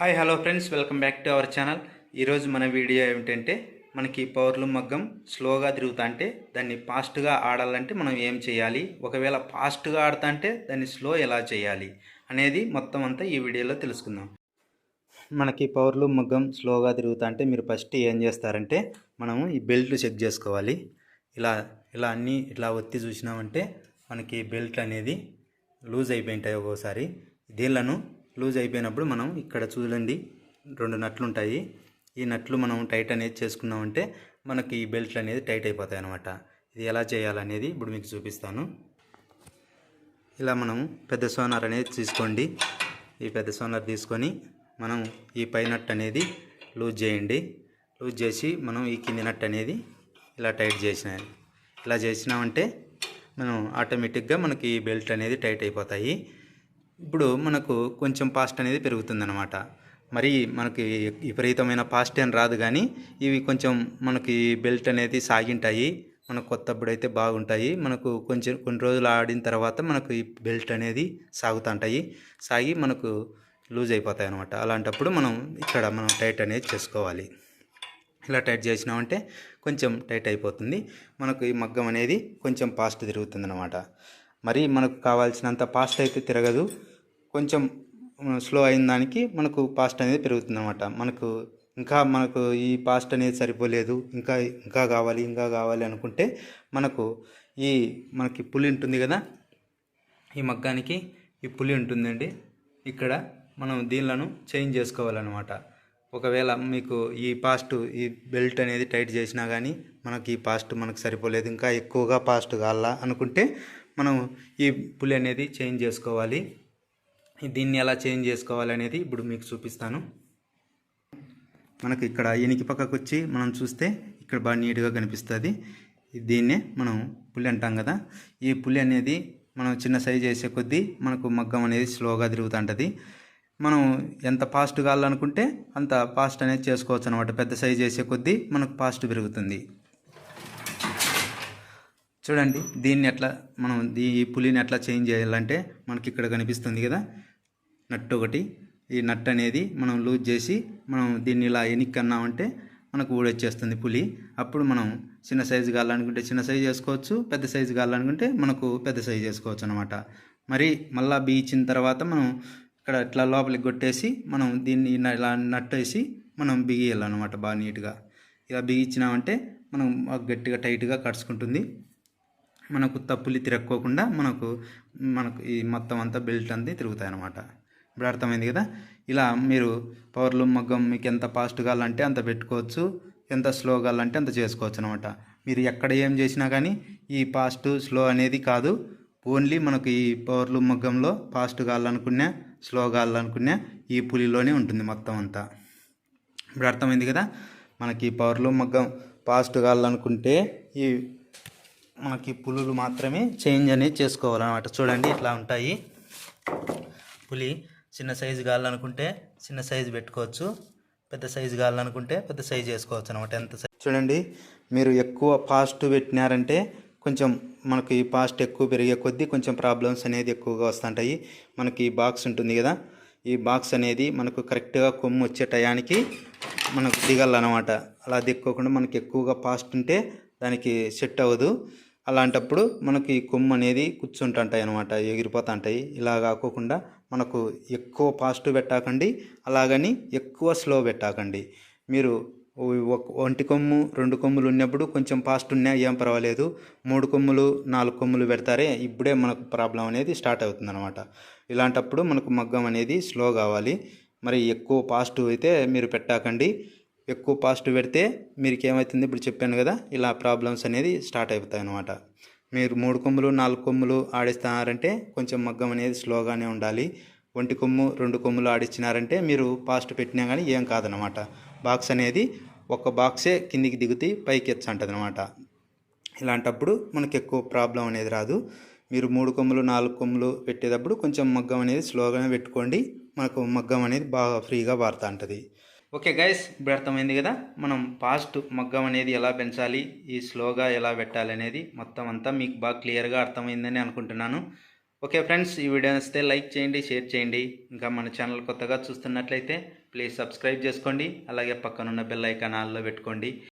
Hi hello friends welcome back to our channel. ఈరోజు మన video ఏమిటంటే మనకి పవర్లు మగ్గం స్లోగా తిరుగుతా అంటే దాన్ని ఫాస్ట్గా ఆడాలంటే మనం ఏం చేయాలి? ఒకవేళ ఫాస్ట్గా ఆడతా అంటే దాన్ని స్లో ఎలా చేయాలి? అనేది మొత్తం అంతా ఈ వీడియోలో తెలుసుకుందాం. మనకి పవర్లు మగ్గం స్లోగా తిరుగుతా అంటే మీరు ఫస్ట్ ఏం చేస్తారంటే మనము ఈ బెల్ట్ చెక్ చేసుకోవాలి. ఇలా ఇలా అన్నీ ఇట్లా ఒత్తి చూసినామంటే మనకి బెల్ట్ అనేది లూజ్ అయిపోయింటాయి ఒక్కోసారి. దీళ్ళను లూజ్ అయిపోయినప్పుడు మనం ఇక్కడ చూడండి రెండు నట్లు ఉంటాయి ఈ నట్లు మనం టైట్ అనేది చేసుకున్నామంటే మనకి ఈ బెల్ట్లు అనేది టైట్ అయిపోతాయి అన్నమాట. ఇది ఎలా చేయాలనేది ఇప్పుడు మీకు చూపిస్తాను. ఇలా మనం పెద్ద సోనార్ అనేది తీసుకోండి. ఈ పెద్ద సోనార్ తీసుకొని మనం ఈ పై నట్ అనేది లూజ్ చేయండి. లూజ్ చేసి మనం ఈ కింది నట్ అనేది ఇలా టైట్ చేసిన ఇలా చేసినామంటే మనం ఆటోమేటిక్గా మనకి ఈ బెల్ట్ అనేది టైట్ అయిపోతాయి. ఇప్పుడు మనకు కొంచెం పాస్ట్ అనేది పెరుగుతుందన్నమాట. మరి మనకి విపరీతమైన పాస్ట్ ఏం రాదు కానీ ఇవి కొంచెం మనకి బెల్ట్ అనేది సాగింటాయి. మనకు కొత్తప్పుడు అయితే బాగుంటాయి. మనకు కొంచెం కొన్ని రోజులు ఆడిన తర్వాత మనకు ఈ బెల్ట్ అనేది సాగుతుంటాయి. సాగి మనకు లూజ్ అయిపోతాయి అనమాట అలాంటప్పుడు మనం ఇక్కడ మనం టైట్ అనేది చేసుకోవాలి. ఇలా టైట్ చేసినామంటే కొంచెం టైట్ అయిపోతుంది. మనకు ఈ మగ్గం అనేది కొంచెం ఫాస్ట్ తిరుగుతుంది అనమాట మరి మనకు కావాల్సినంత ఫాస్ట్ అయితే తిరగదు. కొంచెం స్లో అయిన దానికి మనకు పాస్ట్ అనేది పెరుగుతుంది అనమాట మనకు ఇంకా మనకు ఈ పాస్ట్ అనేది సరిపోలేదు ఇంకా ఇంకా కావాలి ఇంకా కావాలి అనుకుంటే మనకు ఈ మనకి పులి ఉంటుంది కదా ఈ మగ్గానికి ఈ పులి ఉంటుందండి. ఇక్కడ మనం దీనిలను చేంజ్ చేసుకోవాలన్నమాట. ఒకవేళ మీకు ఈ పాస్ట్ ఈ బెల్ట్ అనేది టైట్ చేసినా కానీ మనకి ఈ పాస్ట్ మనకు సరిపోలేదు ఇంకా ఎక్కువగా పాస్ట్ కావాలా అనుకుంటే మనం ఈ పులి అనేది చేంజ్ చేసుకోవాలి. దీన్ని ఎలా చేంజ్ చేసుకోవాలి అనేది ఇప్పుడు మీకు చూపిస్తాను. మనకి ఇక్కడ ఎనికి పక్కకు వచ్చి మనం చూస్తే ఇక్కడ బాగా నీట్గా కనిపిస్తుంది. దీన్నే మనం పులి అంటాం కదా. ఈ పులి అనేది మనం చిన్న సైజ్ చేసే కొద్దీ మనకు మగ్గం అనేది స్లోగా తిరుగుతుంటుంది. మనం ఎంత ఫాస్ట్ కావాలనుకుంటే అంత ఫాస్ట్ అనేది చేసుకోవచ్చు అనమాట పెద్ద సైజ్ చేసే కొద్దీ మనకు ఫాస్ట్ పెరుగుతుంది. చూడండి దీన్ని ఎట్లా మనం ఈ పులిని ఎట్లా చేంజ్ చేయాలంటే మనకి ఇక్కడ కనిపిస్తుంది కదా. నట్ ఒకటి ఈ నట్ అనేది మనం లూజ్ చేసి మనం దీన్ని ఇలా ఎనిక్కి అన్నామంటే మనకు ఊడొచ్చేస్తుంది పులి. అప్పుడు మనం చిన్న సైజు కావాలనుకుంటే చిన్న సైజు చేసుకోవచ్చు పెద్ద సైజు కావాలనుకుంటే మనకు పెద్ద సైజు చేసుకోవచ్చు అనమాట మరి మళ్ళా బీచిన తర్వాత మనం ఇక్కడ ఇట్లా లోపలికి కొట్టేసి మనం దీన్ని ఇలా- నట్టేసి మనం బిగియాలన్నమాట బాగా నీట్గా. ఇలా బిగించినామంటే మనం గట్టిగా టైట్గా కడుచుకుంటుంది. మనకు తప్పులు తిరక్కోకుండా మనకు మనకు ఈ మొత్తం అంతా బెల్ట్ అంతా తిరుగుతాయి అన్నమాట ఇప్పుడు అర్థమైంది కదా? ఇలా మీరు పవర్లు మగ్గం మీకు ఎంత ఫాస్ట్ కావాలంటే అంత పెట్టుకోవచ్చు ఎంత స్లో కావాలంటే అంత చేసుకోవచ్చు అనమాట మీరు ఎక్కడ ఏం చేసినా కానీ ఈ ఫాస్ట్ స్లో అనేది కాదు. ఓన్లీ మనకు ఈ పవర్లు మగ్గంలో ఫాస్ట్ కావాలనుకున్నా స్లో కావాలనుకున్నా ఈ పులిలోనే ఉంటుంది మొత్తం అంతా. ఇప్పుడు అర్థమైంది కదా? మనకి పవర్లు మగ్గం ఫాస్ట్ కావాలనుకుంటే ఈ మనకి పులులు మాత్రమే చేంజ్ అనేది చేసుకోవాలన్నమాట. చూడండి ఇట్లా ఉంటాయి. పులి చిన్న సైజు కావాలనుకుంటే చిన్న సైజు పెట్టుకోవచ్చు. పెద్ద సైజు కావాలనుకుంటే పెద్ద సైజు వేసుకోవచ్చు అనమాట ఎంత సైజు. చూడండి మీరు ఎక్కువ ఫాస్ట్ పెట్టినారంటే కొంచెం మనకి ఫాస్ట్ ఎక్కువ పెరిగే కొద్దీ కొంచెం ప్రాబ్లమ్స్ అనేది ఎక్కువగా వస్తుంటాయి. మనకి ఈ బాక్స్ ఉంటుంది కదా ఈ బాక్స్ అనేది మనకు కరెక్ట్గా కొమ్ము వచ్చే టయానికి మనకు దిగాలన్నమాట. అలా దిక్కోకుండా మనకి ఎక్కువగా ఫాస్ట్ ఉంటే దానికి సెట్ అవ్వదు. అలాంటప్పుడు మనకి కొమ్ము అనేది కూర్చుంటుంటాయి అనమాట ఎగిరిపోతుంటాయి. ఇలా కాకోకుండా మనకు ఎక్కువ ఫాస్ట్ పెట్టాకండి అలాగని ఎక్కువ స్లో పెట్టాకండి. మీరు ఒంటి కొమ్ము రెండు కొమ్ములు ఉన్నప్పుడు కొంచెం ఫాస్ట్ ఉన్నా ఏం పర్వాలేదు. మూడు కొమ్ములు నాలుగు కొమ్ములు పెడతారే ఇప్పుడే మనకు ప్రాబ్లం అనేది స్టార్ట్ అవుతుంది అనమాట ఇలాంటప్పుడు మనకు మగ్గం అనేది స్లో కావాలి. మరి ఎక్కువ ఫాస్ట్ అయితే మీరు పెట్టాకండి. ఎక్కువ ఫాస్ట్ పెడితే మీకు ఏమవుతుంది ఇప్పుడు చెప్పాను కదా ఇలా ప్రాబ్లమ్స్ అనేది స్టార్ట్ అయిపోతాయి అనమాట మీరు మూడు కొమ్ములు నాలుగు కొమ్ములు ఆడిస్తున్నారంటే కొంచెం మగ్గం అనేది స్లోగానే ఉండాలి. ఒంటి కొమ్ము రెండు కొమ్ములు ఆడిచ్చినారంటే మీరు ఫాస్ట్ పెట్టినా కానీ ఏం కాదనమాట బాక్స్ అనేది ఒక బాక్సే కిందికి దిగుతి పైకి ఎచ్చంటది అనమాట ఇలాంటప్పుడు మనకు ఎక్కువ ప్రాబ్లం అనేది రాదు. మీరు మూడు కొమ్ములు నాలుగు కొమ్ములు పెట్టేటప్పుడు కొంచెం మగ్గం అనేది స్లోగానే పెట్టుకోండి. మనకు మగ్గం అనేది బాగా ఫ్రీగా వాడుతూ ఉంటుంది ఓకే గైస్ ఇప్పుడు అర్థమైంది కదా? మనం ఫాస్ట్ మగ్గం అనేది ఎలా పెంచాలి ఈ స్లోగా ఎలా పెట్టాలి అనేది మొత్తం అంతా మీకు బాగా క్లియర్గా అర్థమైందని అనుకుంటున్నాను. ఓకే ఫ్రెండ్స్ ఈ వీడియో నచ్చితే లైక్ చేయండి షేర్ చేయండి. ఇంకా మన ఛానల్ కొత్తగా చూస్తున్నట్లయితే ప్లీజ్ సబ్స్క్రైబ్ చేసుకోండి. అలాగే పక్కనున్న బెల్ ఐకాన్ ఆల్లో పెట్టుకోండి.